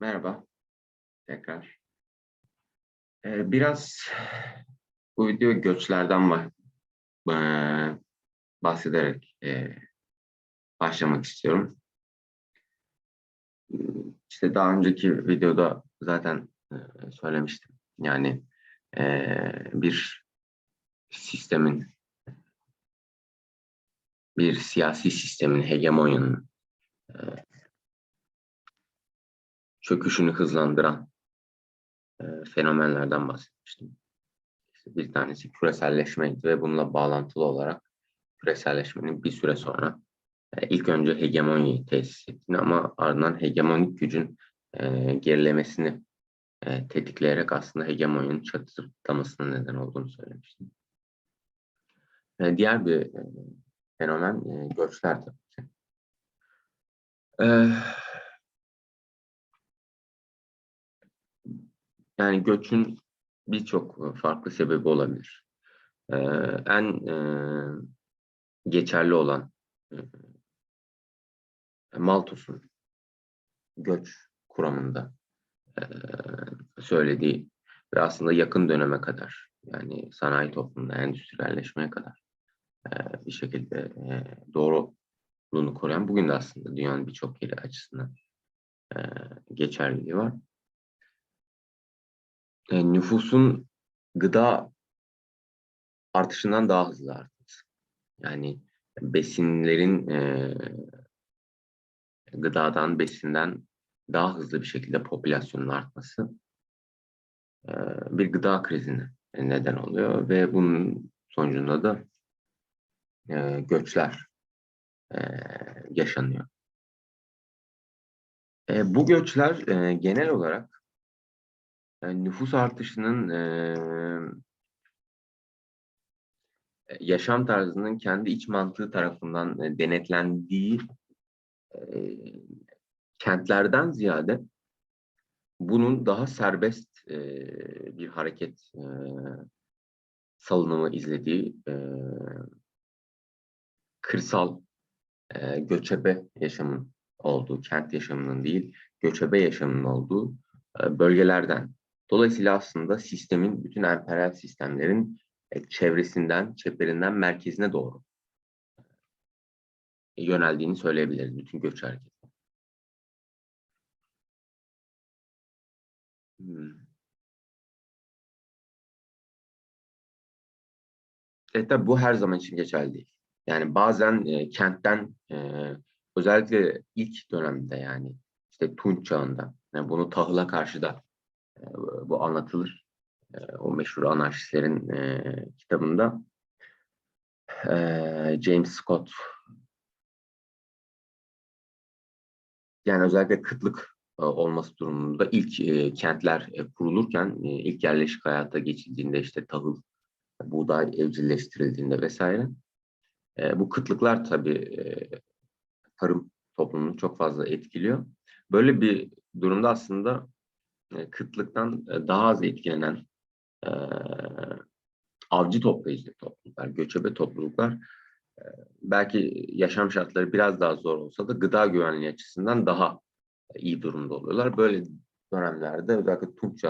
Merhaba tekrar. Eee, biraz bu video göçlerden eee, bahsederek, eee, başlamak istiyorum. İşte, daha önceki videoda zaten, eee, söylemiştim. Yani, eee, bir sistemin bir siyasi sistemin, hegemonyanın, çöküşünü hızlandıran, eee, fenomenlerden bahsetmiştim. İşte, bir tanesi küreselleşmeydi ve bununla bağlantılı olarak küreselleşmenin bir süre sonra, eee, ilk önce hegemonyayı tesis ettiğini ama ardından hegemonik gücün, eee, gerilemesini, eee, tetikleyerek aslında hegemonyanın çatırdamasına neden olduğunu söylemiştim. Eee, diğer bir, eee, fenomen, eee, göçler. Eee Yani göçün birçok, ııı, farklı sebebi olabilir. Eee, en, eee, geçerli olan, ııı Malthus'un göç kuramında, eee, söylediği ve aslında yakın döneme kadar, yani sanayi toplumunda endüstriyelleşmeye kadar, eee, bir şekilde, eee, doğruluğunu koruyan, bugün de aslında dünyanın birçok yeri açısından, eee, geçerliliği var. Eee, nüfusun gıda artışından daha hızlı artması. Yani besinlerin, eee gıdadan, besinden daha hızlı bir şekilde popülasyonun artması, eee, bir gıda krizine neden oluyor ve bunun sonucunda da, eee, göçler, eee, yaşanıyor. Eee, bu göçler, eee, genel olarak, nüfus artışının, eee, yaşam tarzının kendi iç mantığı tarafından, eee, denetlendiği, eee, kentlerden ziyade bunun daha serbest, eee, bir hareket, eee, salınımı izlediği, eee kırsal, eee, göçebe yaşamın olduğu, kent yaşamının değil, göçebe yaşamın olduğu, eee, bölgelerden. Dolayısıyla aslında sistemin, bütün emperyal sistemlerin, eee, çevresinden, çeperinden merkezine doğru yöneldiğini söyleyebiliriz bütün göç hareketi. Hımm. E, tabii bu her zaman için geçerli değil. Yani bazen, eee, kentten, eee, özellikle ilk dönemde yani işte Tunç Çağı'nda, yani bunu tahıla karşı da, bu anlatılır. Eee, o meşhur anarşistlerin, eee, kitabında. Eee, James Scott Yani özellikle kıtlık, eee, olması durumunda ilk, eee, kentler, kurulurken, ilk yerleşik hayata geçildiğinde işte tahıl, buğday evcilleştirildiğinde eee, bu kıtlıklar tabii, tarım toplumunu çok fazla etkiliyor. Böyle bir durumda aslında, kıtlıktan, eee, daha az etkilenen, eee, avcı toplayıcı topluluklar, göçebe topluluklar, eee, belki yaşam şartları biraz daha zor olsa da gıda güvenliği açısından daha iyi durumda oluyorlar. Böyle dönemlerde özellikle Tunç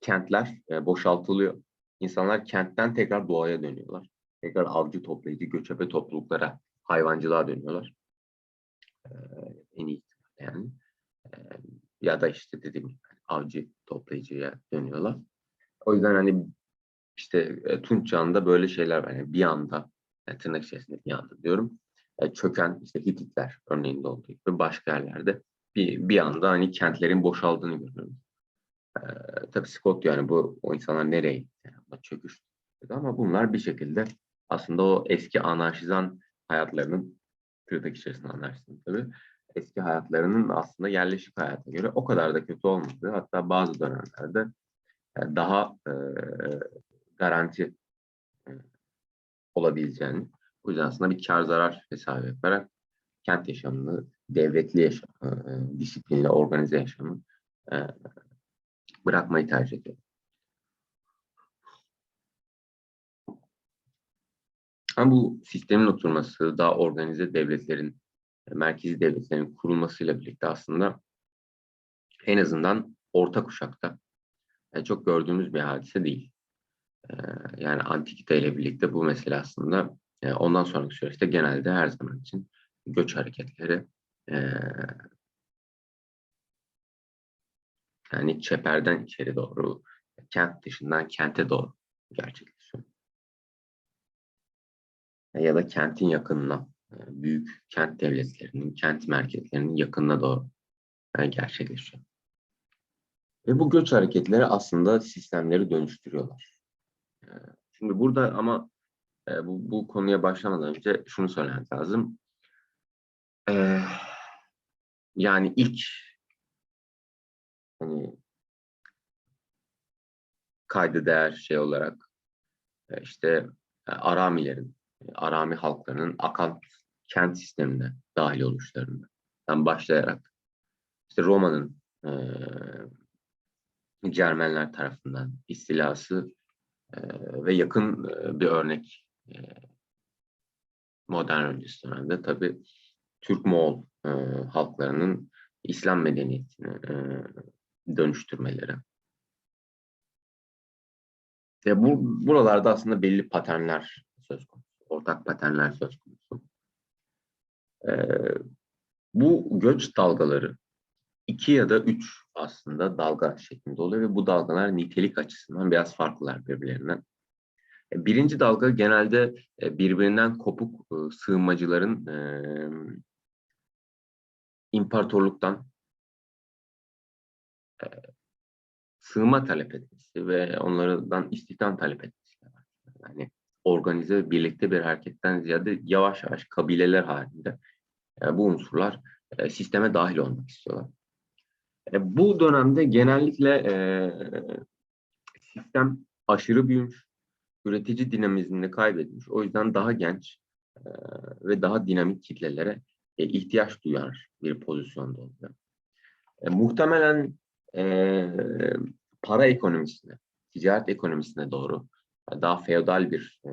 kentler, eee, boşaltılıyor. İnsanlar kentten tekrar doğaya dönüyorlar. Tekrar avcı toplayıcı, göçebe topluluklara, hayvancılığa dönüyorlar. Eee, en iyi yani. Eee, ya da işte dediğim gibi avcı toplayıcıya dönüyorlar. O yüzden hani işte, Çağı'nda böyle şeyler var. Yani bir anda, yani tırnak içerisinde bir anda diyorum, eee, çöken işte Hititler örneğinde olduğu gibi başka yerlerde bir bir anda hani kentlerin boşaldığını görüyoruz. Eee, tabii Scott yani bu o insanlar nereye gitti? Çöküş dedi ama bunlar bir şekilde aslında o eski anarşizan hayatlarının, tırnak içerisinde anarşizan tabii, eski hayatlarının aslında yerleşik hayata göre o kadar da kötü olmadığı, hatta bazı dönemlerde, eee, daha, eee, garanti, eee, olabileceğini, o yüzden aslında bir kâr zarar hesabı yaparak kent yaşamını, devletli yaşam, eee, disiplinli, organize yaşamı, eee, bırakmayı tercih ediyor. Ama bu sistemin oturması, daha organize devletlerin, merkezi devletlerin kurulmasıyla birlikte aslında en azından orta kuşakta e, çok gördüğümüz bir hadise değil. E, yani antikite ile birlikte bu mesele aslında e, ondan sonraki süreçte genelde her zaman için göç hareketleri e, yani çeperden içeri doğru, kent dışından kente doğru gerçekleşiyor. Ya da kentin yakınına, e, büyük kent devletlerinin, kent merkezlerinin yakınına doğru e, gerçekleşiyor. Ve bu göç hareketleri aslında sistemleri dönüştürüyorlar. E, şimdi burada ama bu, bu konuya başlamadan önce şunu söylemek lazım. Yani ilk hani kaydı değer şey olarak işte Aramilerin, Arami halklarının akan kent sistemine dahil oluşlarından başlayarak işte Roma'nın e, Cermenler tarafından istilası e, ve yakın e, bir örnek e, modern öncesi dönemde tabi Türk-Moğol e, halklarının İslam medeniyetine e, dönüştürmeleri. Ve bu, buralarda aslında belli paternler söz konusu, ortak paternler söz konusu. E, bu göç dalgaları iki ya da üç aslında dalga şeklinde oluyor ve bu dalgalar nitelik açısından biraz farklılar birbirlerinden. E, birinci dalga genelde e, birbirinden kopuk e, sığınmacıların imparatorluktan sığınma talep etmesi ve onlardan istihdam talep etmesi. Yani organize birlikte bir hareketten ziyade yavaş yavaş kabileler halinde bu unsurlar sisteme dahil olmak istiyorlar. Bu dönemde genellikle sistem aşırı büyümüş, üretici dinamizmini kaybetmiş. O yüzden daha genç ve daha dinamik kitlelere e, ihtiyaç duyar bir pozisyonda oluyor. E, muhtemelen e, para ekonomisine, ticaret ekonomisine doğru daha feodal bir e,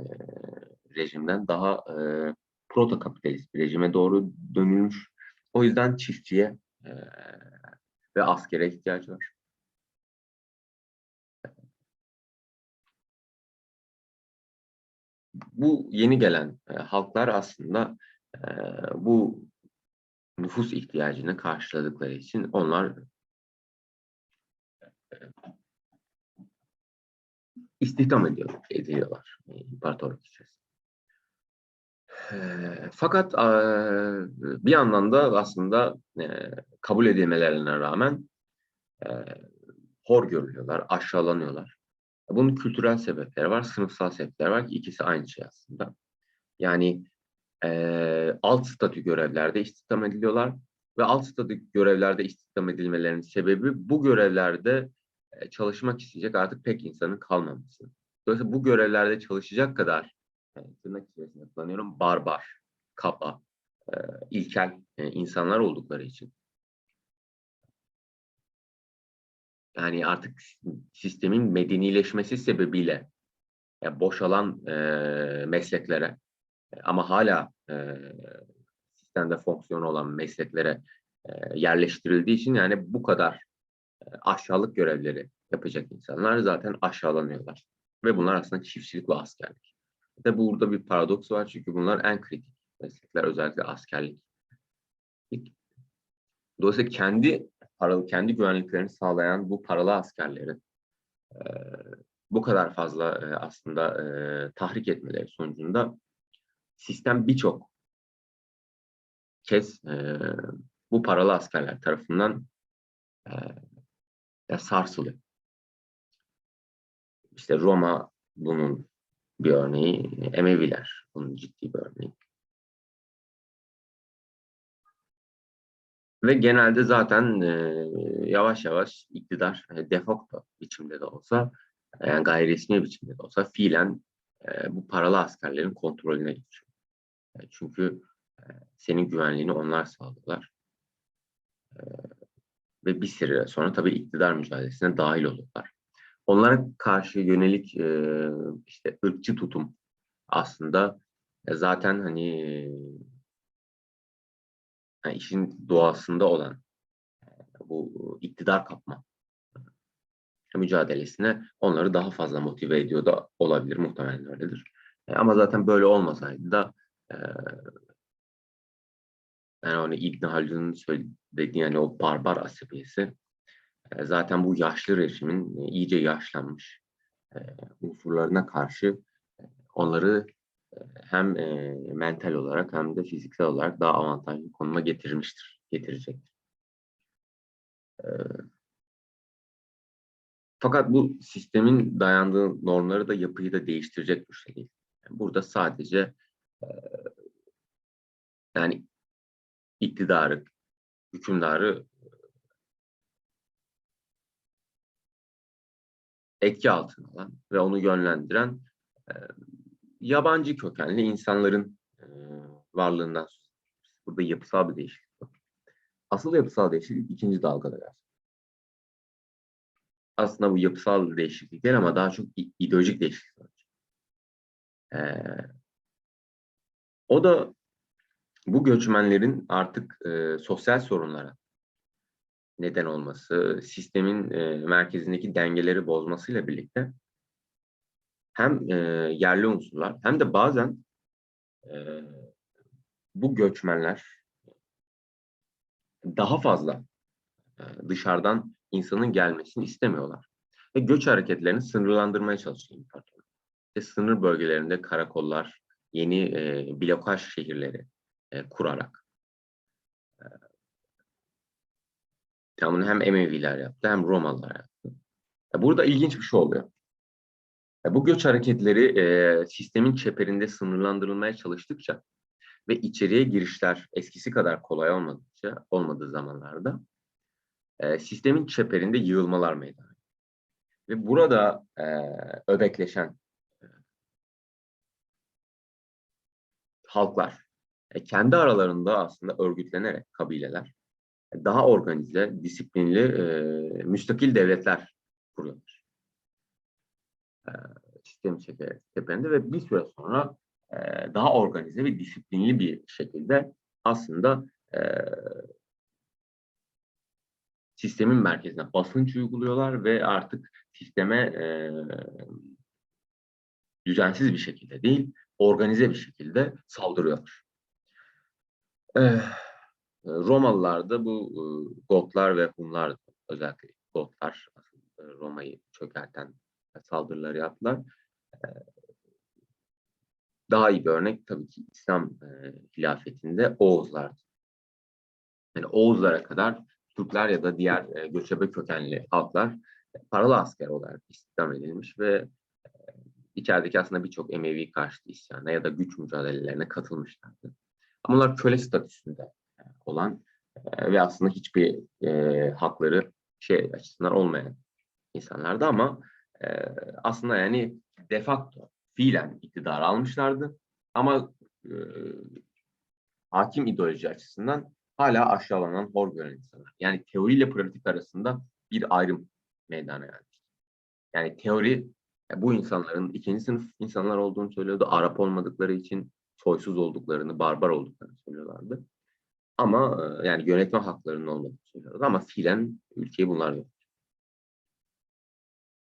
rejimden daha e, proto kapitalist bir rejime doğru dönülmüş. O yüzden çiftçiye e, ve askere ihtiyacı var. Bu yeni gelen e, halklar aslında e, bu nüfus ihtiyacını karşıladıkları için onlar istihdam ediyor, ediliyorlar imparatorluk içerisinde. Fakat bir yandan da aslında kabul edilmelerine rağmen hor görülüyorlar, aşağılanıyorlar. Bunun kültürel sebepleri var, sınıfsal sebepleri var ki ikisi aynı şey aslında. Yani e, alt statü görevlerde istihdam ediliyorlar ve alt statü görevlerde istihdam edilmelerinin sebebi bu görevlerde e, çalışmak isteyecek artık pek insanın kalmaması. Dolayısıyla bu görevlerde çalışacak kadar yani tırnak içerisinde kullanıyorum barbar, kaba, e, ilkel e, insanlar oldukları için. Yani artık sistemin medenileşmesi sebebiyle yani boşalan e, mesleklere ama hala e, sistemde fonksiyon olan mesleklere e, yerleştirildiği için yani bu kadar e, aşağılık görevleri yapacak insanlar zaten aşağılanıyorlar. Ve bunlar aslında çiftçilik ve askerlik. De burada bir paradoks var çünkü bunlar en kritik meslekler özellikle askerlik. Dolayısıyla kendi paralı, kendi güvenliklerini sağlayan bu paralı askerlerin e, bu kadar fazla e, aslında e, tahrik etmeleri sonucunda sistem birçok kez e, bu paralı askerler tarafından e, sarsılıyor. İşte Roma bunun bir örneği, Emeviler bunun ciddi bir örneği. Ve genelde zaten e, yavaş yavaş iktidar e, defakto biçimde de olsa, yani gayri resmi biçimde de olsa fiilen e, bu paralı askerlerin kontrolüne geçiyor. Çünkü senin güvenliğini onlar sağlıyorlar. Ve bir süre sonra tabii iktidar mücadelesine dahil oluyorlar. Onlara karşı yönelik işte ırkçı tutum aslında zaten hani yani işin doğasında olan bu iktidar kapma mücadelesine onları daha fazla motive ediyor da olabilir. Muhtemelen öyledir. E, ama zaten böyle olmasaydı da e, yani onu İbn Haldun'un söylediği yani o barbar asabiyesi e, zaten bu yaşlı rejimin e, iyice yaşlanmış e, unsurlarına karşı e, onları e, hem e, mental olarak hem de fiziksel olarak daha avantajlı konuma getirmiştir, getirecektir. E, fakat bu sistemin dayandığı normları da yapıyı da değiştirecek bir şey değil. Burada sadece e, yani iktidarı, hükümdarı etki altına alan ve onu yönlendiren e, yabancı kökenli insanların e, varlığından burada yapısal bir değişiklik var. Asıl yapısal değişiklik ikinci dalgada aslında bu yapısal değişiklik değil ama daha çok ideolojik değişiklik var. Ee, o da bu göçmenlerin artık e, sosyal sorunlara neden olması, sistemin e, merkezindeki dengeleri bozmasıyla birlikte hem e, yerli unsurlar hem de bazen e, bu göçmenler daha fazla e, dışarıdan insanın gelmesini istemiyorlar. Ve göç hareketlerini sınırlandırmaya çalışıyor imparatorluk. Sınır bölgelerinde karakollar, yeni e, blokaj şehirleri e, kurarak. E, bunu hem Emeviler yaptı hem Romalılar yaptı. Burada ilginç bir şey oluyor. Bu göç hareketleri e, sistemin çeperinde sınırlandırılmaya çalıştıkça ve içeriye girişler eskisi kadar kolay olmadıkça olmadığı zamanlarda e, sistemin çeperinde yığılmalar meydana. Ve burada e, öbekleşen e, halklar e, kendi aralarında aslında örgütlenerek kabileler daha organize, disiplinli, e, müstakil devletler kuruyorlar. E, sistem çeperinde ve bir süre sonra e, daha organize ve disiplinli bir şekilde aslında e, sistemin merkezine basınç uyguluyorlar ve artık sisteme e, düzensiz bir şekilde değil, organize bir şekilde saldırıyorlar. E, Romalılar da bu e, Gotlar ve Hunlar, özellikle Gotlar Roma'yı çökerten saldırıları yaptılar. E, daha iyi bir örnek tabii ki İslam e, hilafetinde Oğuzlar. Yani Oğuzlara kadar Türkler ya da diğer e, göçebe kökenli halklar paralı asker olarak istihdam edilmiş ve içerideki aslında birçok Emevi karşıtı isyana ya da güç mücadelelerine katılmışlardı. Ama bunlar köle statüsünde olan e, ve aslında hiçbir e, hakları şey açısından olmayan insanlardı ama e, aslında yani de facto fiilen iktidar almışlardı ama e, hakim ideoloji açısından hala aşağılanan, hor gören insanlar. Yani teori ile pratik arasında bir ayrım meydana gelmiş. Yani teori bu insanların ikinci sınıf insanlar olduğunu söylüyordu. Arap olmadıkları için soysuz olduklarını, barbar olduklarını söylüyorlardı. Ama e, yani yönetme haklarının olmadığını söylüyorlardı. Ama fiilen ülkeye bunlar yok.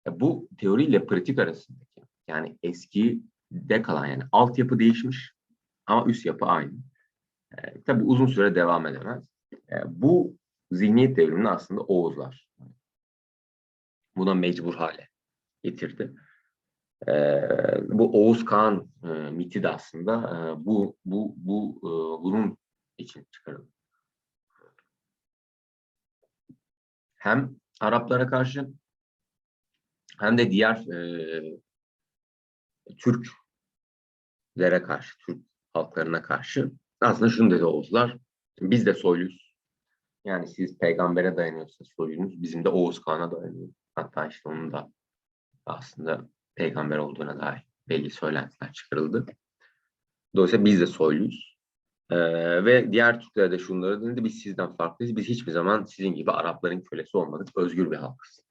Bu teori ile pratik arasındaki yani eski de kalan yani altyapı değişmiş ama üst yapı aynı. E, tabii uzun süre devam edemez. E, bu zihniyet devrimini aslında Oğuzlar buna mecbur hale getirdi. E, bu Oğuz Kağan e, miti de aslında e, bu bu bu e, bunun için çıkarıldı. Hem Araplara karşı hem de diğer e, Türklere karşı, Türk halklarına karşı aslında şunu dedi Oğuzlar, biz de soyluyuz. Yani siz peygambere dayanıyorsa soyunuz, bizim de Oğuz Kağan'a dayanıyor. Hatta işte onun da aslında peygamber olduğuna dair belli söylentiler çıkarıldı. Dolayısıyla biz de soyluyuz. Ve diğer Türkler de şunları dedi, biz sizden farklıyız. Biz hiçbir zaman sizin gibi Arapların kölesi olmadık. Özgür bir halkız.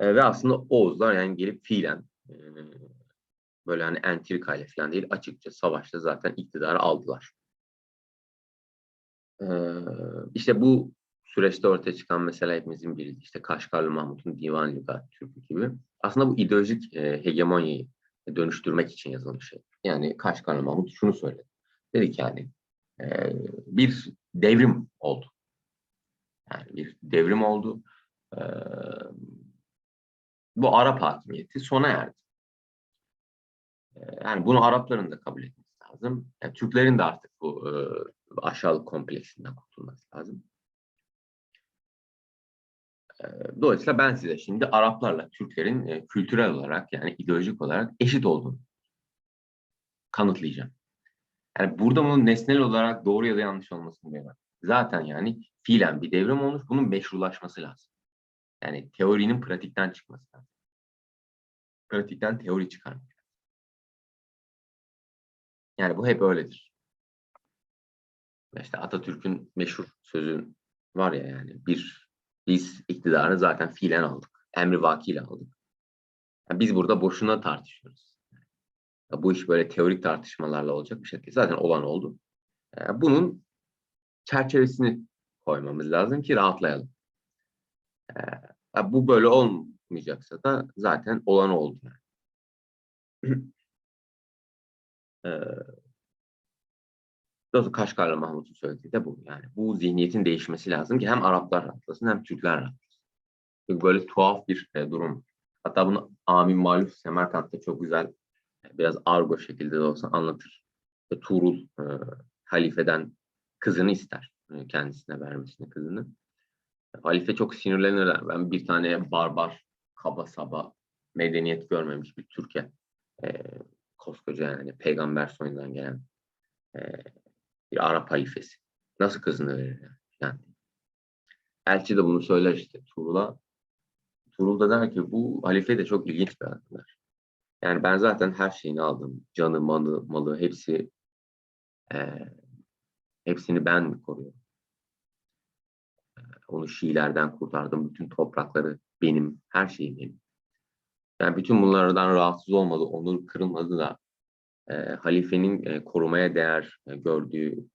Ee, ve aslında Oğuzlar yani gelip fiilen e, Böyle hani entrikayla falan değil açıkça savaşta zaten iktidarı aldılar. Ee, işte bu süreçte ortaya çıkan mesela hepimizin bildiği işte Kaşgarlı Mahmut'un Divan Lügat Türkü gibi. Aslında bu ideolojik e, hegemonyayı dönüştürmek için yazılmış şey. Yani Kaşgarlı Mahmut şunu söyledi. Dedi ki yani e, bir devrim oldu. Yani bir devrim oldu. E, bu Arap hakimiyeti sona erdi. E, yani bunu Arapların da kabul etmesi lazım. Yani Türklerin de artık bu e, aşağılık kompleksinden kurtulması lazım. E, dolayısıyla ben size şimdi Araplarla Türklerin e, kültürel olarak yani ideolojik olarak eşit olduğunu kanıtlayacağım. Yani burada bunun nesnel olarak doğru ya da yanlış olmasını bilemem. Zaten yani fiilen bir devrim olmuş, bunun meşrulaşması lazım. Yani teorinin pratikten çıkması lazım. Pratikten teori çıkarmak. Yani bu hep öyledir. İşte Atatürk'ün meşhur sözü var ya yani bir biz iktidarı zaten fiilen aldık. Emri vakiyle aldık. Yani biz burada boşuna tartışıyoruz. Bu iş böyle teorik tartışmalarla olacak bir şey değil. Zaten olan oldu. Yani bunun çerçevesini koymamız lazım ki rahatlayalım. Yani bu böyle olmayacaksa da zaten olan oldu. Yani. Ee, Kaşgarlı Mahmut'un söylediği de bu. Yani bu zihniyetin değişmesi lazım ki hem Araplar rahatlasın hem Türkler rahatlasın. Böyle tuhaf bir e, durum. Hatta bunu Amin Maluf Semerkant'ta çok güzel biraz argo şekilde de olsa anlatır. E, Tuğrul e, halifeden kızını ister. E, kendisine vermesini kızını. E, halife çok sinirlenirler. Ben bir tane barbar, kaba saba, medeniyet görmemiş bir Türkiye. E, koskoca yani peygamber soyundan gelen e, bir Arap halifesi. Nasıl kızını verir yani. Elçi de bunu söyler işte Tuğrul'a. Tuğrul da der ki bu halife de çok ilginç bir adamlar. Yani ben zaten her şeyini aldım. Canı, malı, malı hepsi e, hepsini ben koruyorum. E, onu Şiilerden kurtardım. Bütün toprakları benim. Her şeyim benim. Yani bütün bunlardan rahatsız olmadı, onur kırılmadı da e, halifenin e, korumaya değer e, gördüğü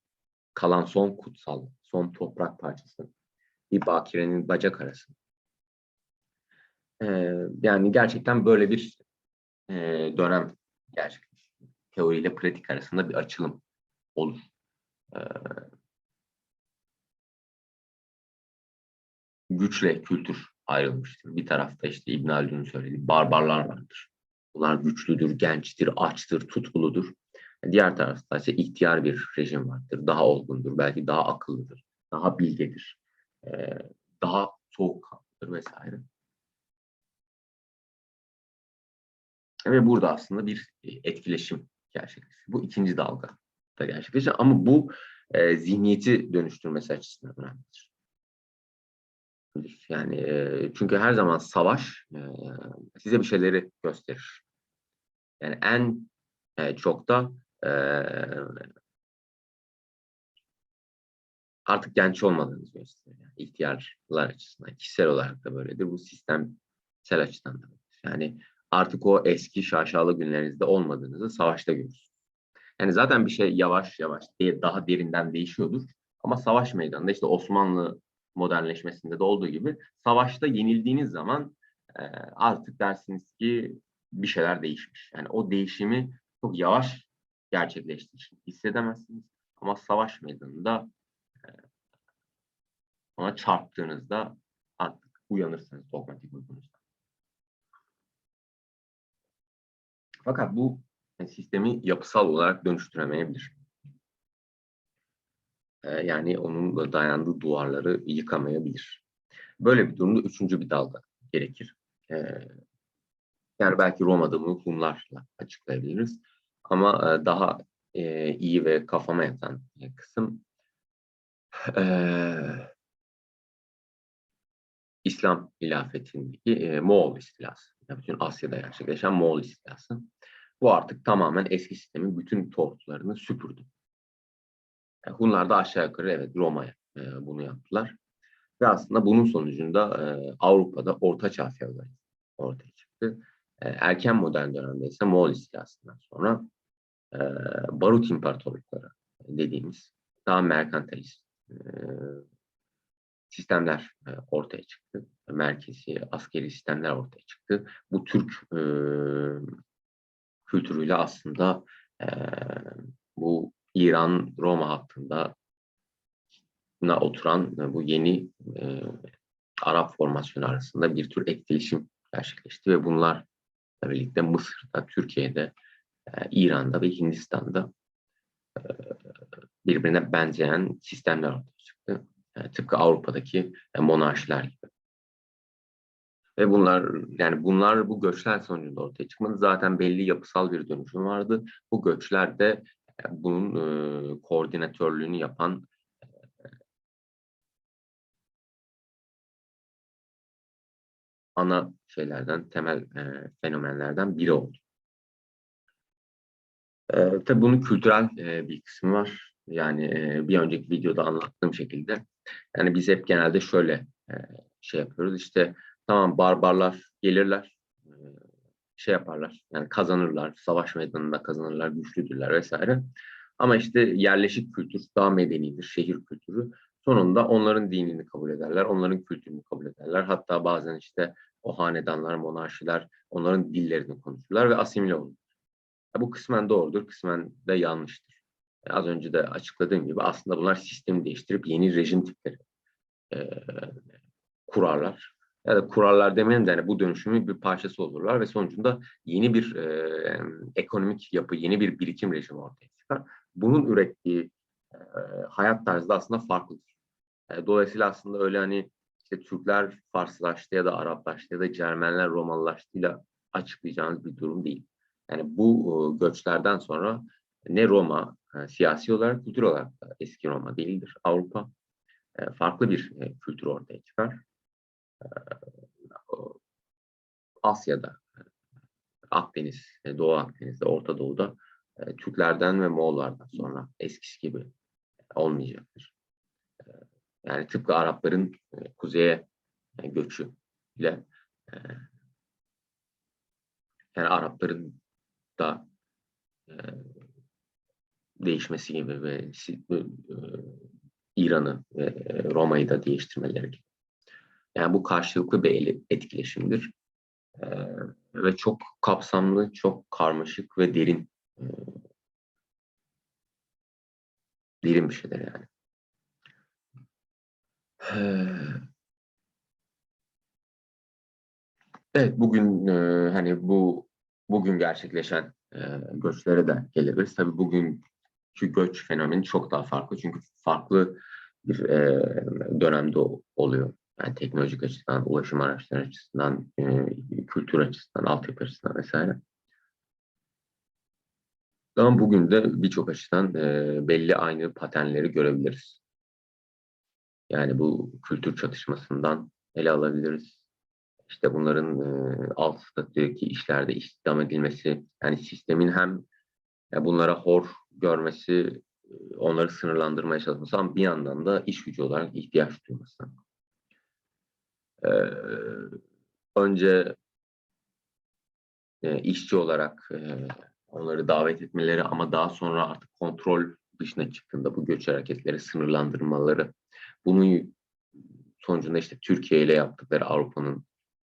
kalan son kutsal, son toprak parçası bir bakirenin bacak arası. E, yani gerçekten böyle bir e, dönem gerçekleşti. Teori ile pratik arasında bir açılım olur. E, güçle kültür ayrılmıştır. Bir tarafta işte İbn Haldun'un söylediği barbarlar vardır. Bunlar güçlüdür, gençtir, açtır, tutkuludur. Diğer tarafta ise ihtiyar bir rejim vardır. Daha olgundur, belki daha akıllıdır, daha bilgedir, daha soğukkanlıdır vesaire. Ve burada aslında bir etkileşim gerçekleşiyor. Bu ikinci dalga da gerçekleşiyor. Ama bu e, zihniyeti dönüştürmesi açısından önemlidir. Yani e, çünkü her zaman savaş e, size bir şeyleri gösterir. Yani en e, çok da e, artık genç olmadığınızı gösterir. Yani ihtiyarlar açısından, kişisel olarak da böyledir. Bu sistemsel açıdan da. Yani artık o eski şaşalı günlerinizde olmadığınızı savaşta görürsünüz. Yani zaten bir şey yavaş yavaş daha derinden değişiyordur. Ama savaş meydanında işte Osmanlı modernleşmesinde de olduğu gibi savaşta yenildiğiniz zaman e, artık dersiniz ki bir şeyler değişmiş. Yani o değişimi çok yavaş gerçekleştiğini hissedemezsiniz. Ama savaş meydanında e, ona çarptığınızda artık uyanırsınız dogmatik uygunuzda. Fakat bu sistemi yapısal olarak dönüştüremeyebilir. E, yani onun dayandığı duvarları yıkamayabilir. Böyle bir durumda üçüncü bir dalga gerekir. E, yani belki Roma'da bunu Hunlarla açıklayabiliriz. Ama e, daha e, iyi ve kafama yatan kısım e, İslam hilafetindeki e, Moğol istilası. Bütün Asya'da gerçekleşen Moğol istilası. Bu artık tamamen eski sistemin bütün tortularını süpürdü. Yani Hunlar da aşağı yukarı evet Roma'ya e, bunu yaptılar. Ve aslında bunun sonucunda e, Avrupa'da Orta Çağ feodalizmi ortaya çıktı. E, erken modern dönemde ise Moğol istilasından sonra e, Barut imparatorlukları dediğimiz daha merkantilist e, sistemler e, ortaya çıktı. Merkezi, askeri sistemler ortaya çıktı. Bu Türk e, kültürüyle aslında e, bu İran-Roma hattında oturan e, bu yeni e, Arap formasyonu arasında bir tür etkileşim gerçekleşti ve bunlar birlikte Mısır'da, Türkiye'de, e, İran'da ve Hindistan'da e, birbirine benzeyen sistemler ortaya çıktı. E, tıpkı Avrupa'daki e, monarşiler gibi. Ve bunlar yani bunlar bu göçler sonucunda ortaya çıkmadı. Zaten belli yapısal bir dönüşüm vardı. Bu göçler de e, bunun e, koordinatörlüğünü yapan ana şeylerden, temel e, fenomenlerden biri oldu. E, tabii bunun kültürel e, bir kısmı var. Yani e, bir önceki videoda anlattığım şekilde. Yani biz hep genelde şöyle e, şey yapıyoruz. İşte tamam barbarlar gelirler, e, şey yaparlar. Yani kazanırlar, savaş meydanında kazanırlar, güçlüdürler vesaire. Ama işte yerleşik kültür daha medenidir, şehir kültürü. Sonunda onların dinini kabul ederler, onların kültürünü kabul ederler. Hatta bazen işte o hanedanlar, monarşiler onların dillerini konuşurlar ve asimile olur. Bu kısmen doğrudur, kısmen de yanlıştır. Az önce de açıkladığım gibi aslında bunlar sistemi değiştirip yeni rejim tipleri e, kurarlar. Ya da kurarlar demeyelim de yani bu dönüşümün bir parçası olurlar ve sonucunda yeni bir e, ekonomik yapı, yeni bir birikim rejimi ortaya çıkar. Bunun ürettiği e, hayat tarzı da aslında farklıdır. E, dolayısıyla aslında öyle hani işte Türkler Farslaştı ya da Araplaştı ya da Cermenler Romalılaştığıyla açıklayacağınız bir durum değil. Yani bu göçlerden sonra ne Roma e, siyasi olarak, kültür olarak da eski Roma değildir. Avrupa e, farklı bir e, kültür ortaya çıkar. Asya'da, Akdeniz, Doğu Akdeniz'de, Orta Doğu'da Türklerden ve Moğollardan sonra eskisi gibi olmayacaktır. Yani tıpkı Arapların e, kuzeye e, göçü ile e, yani Arapların da e, değişmesi gibi ve e, İran'ı ve Roma'yı da değiştirmeleri gibi. Yani bu karşılıklı bir etkileşimdir. E, ve çok kapsamlı, çok karmaşık ve derin e, derin bir şeyler yani. Evet, bugün e, hani bu bugün gerçekleşen e, göçlere de geliriz. Tabii bugünkü göç fenomeni çok daha farklı çünkü farklı bir e, dönemde oluyor. Yani teknolojik açıdan, ulaşım araçları açısından, e, kültür açısından, altyapı açısından vesaire. Ama bugün de birçok açıdan e, belli aynı paternleri görebiliriz. Yani bu kültür çatışmasından ele alabiliriz. İşte bunların e, alt statüdeki işlerde istihdam edilmesi, yani sistemin hem ya bunlara hor görmesi, onları sınırlandırmaya çalışması ama bir yandan da iş gücü olarak ihtiyaç duyması. Ee, önce e, işçi olarak e, onları davet etmeleri ama daha sonra artık kontrol dışına çıktığında bu göç hareketleri sınırlandırmaları bunun sonucunda işte Türkiye ile yaptıkları Avrupa'nın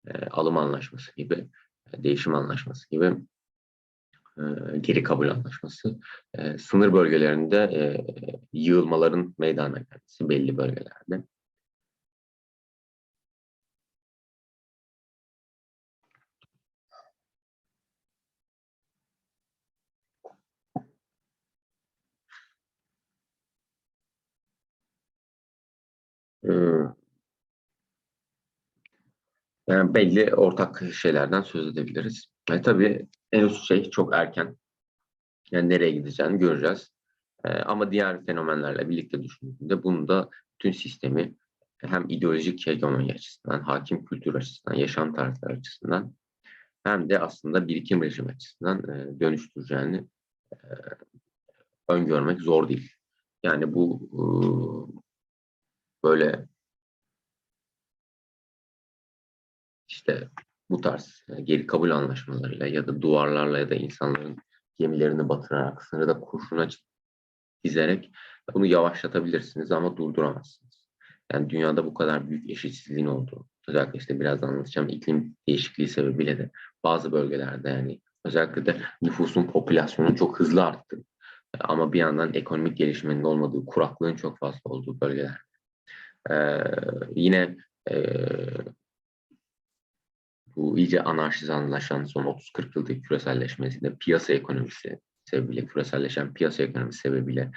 e, alım anlaşması gibi, e, değişim anlaşması gibi geri kabul anlaşması e, sınır bölgelerinde e, yığılmaların meydana gelmesi belli bölgelerde. Yani belli ortak şeylerden söz edebiliriz. E, tabii en üst şey çok erken. Yani nereye gideceğini göreceğiz. E, ama diğer fenomenlerle birlikte düşündüğünde bunu da bütün sistemi hem ideolojik hegemonya açısından, hakim kültür açısından, yaşam tarzları açısından hem de aslında birikim rejim açısından e, dönüştüreceğini e, öngörmek zor değil. Yani bu e, böyle işte bu tarz e, geri kabul anlaşmalarıyla ya da duvarlarla ya da insanların gemilerini batırarak, sınırda kurşuna çizerek Bunu yavaşlatabilirsiniz ama durduramazsınız. Yani dünyada bu kadar büyük eşitsizliğin olduğu, özellikle işte birazdan anlatacağım iklim değişikliği sebebiyle de bazı bölgelerde yani özellikle de nüfusun popülasyonun çok hızlı arttı. Ama bir yandan ekonomik gelişmenin olmadığı, kuraklığın çok fazla olduğu bölgeler. Ee, yine e, bu iyice anarşizanlaşan son 30-40 yıllık küreselleşmesinde piyasa ekonomisi sebebiyle, küreselleşen piyasa ekonomisi sebebiyle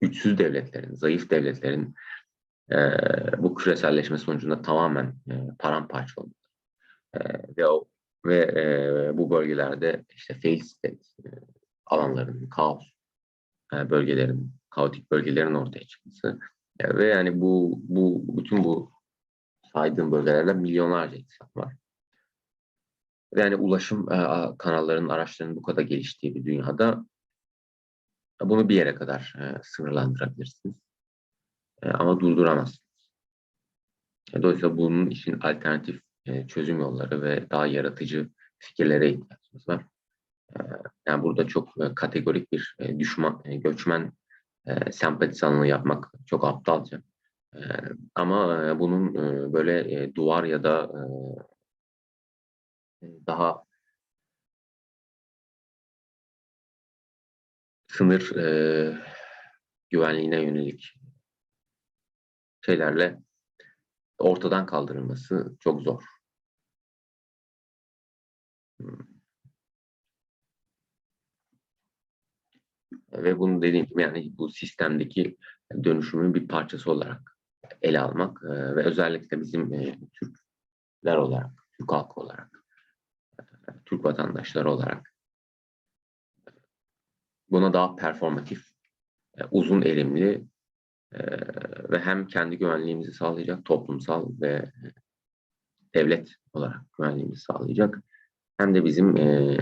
güçsüz devletlerin, zayıf devletlerin e, bu küreselleşme sonucunda tamamen e, paramparça oldu. E, ve o, ve e, bu bölgelerde işte fail state e, alanların, kaos e, bölgelerin, kaotik bölgelerin ortaya çıkması e, ve yani bu bu bütün bu saydığım bölgelerde milyonlarca insan var. Yani ulaşım e, kanallarının, araçlarının bu kadar geliştiği bir dünyada bunu bir yere kadar e, sınırlandırabilirsiniz. E, ama durduramazsınız. E, dolayısıyla bunun için alternatif e, çözüm yolları ve daha yaratıcı fikirlere ihtiyacımız var. E, yani burada çok e, kategorik bir e, düşman, e, göçmen e, sempatisanlığı yapmak çok aptalca. E, ama e, bunun e, böyle e, duvar ya da e, daha sınır e, güvenliğine yönelik şeylerle ortadan kaldırılması çok zor. Hmm. Ve bunu dediğim gibi yani bu sistemdeki dönüşümün bir parçası olarak ele almak e, ve özellikle bizim e, Türkler olarak, Türk halkı olarak, e, Türk vatandaşları olarak. Buna daha performatif, e, uzun erimli e, ve hem kendi güvenliğimizi sağlayacak toplumsal ve devlet olarak güvenliğimizi sağlayacak hem de bizim e,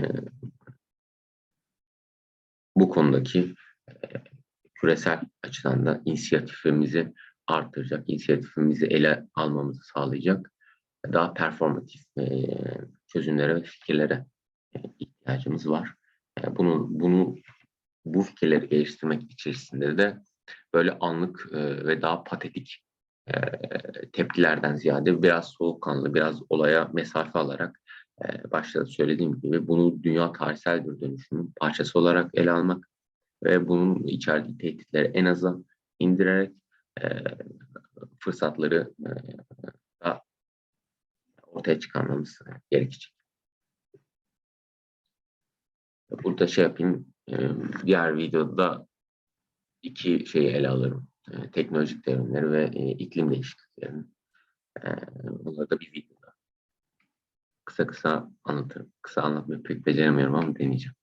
bu konudaki e, küresel açıdan da inisiyatifimizi artıracak, inisiyatifimizi ele almamızı sağlayacak daha performatif e, çözümlere ve fikirlere e, ihtiyacımız var. E, bunu, bunu bu fikirleri geliştirmek içerisinde de böyle anlık e, ve daha patetik tepkilerden ziyade biraz soğukkanlı, biraz olaya mesafe alarak e, başta söylediğim gibi bunu dünya tarihsel bir dönüşümün parçası olarak ele almak ve bunun içerdiği tehditleri en aza indirerek e, fırsatları ortaya çıkarmamız gerekecek. Burada şey yapayım, e, diğer videoda iki şeyi ele alırım. E, teknolojik devrimleri ve e, iklim değişikliklerini. Bunları da bir videoda kısa kısa anlatırım. Kısa anlatmayı pek beceremiyorum ama deneyeceğim.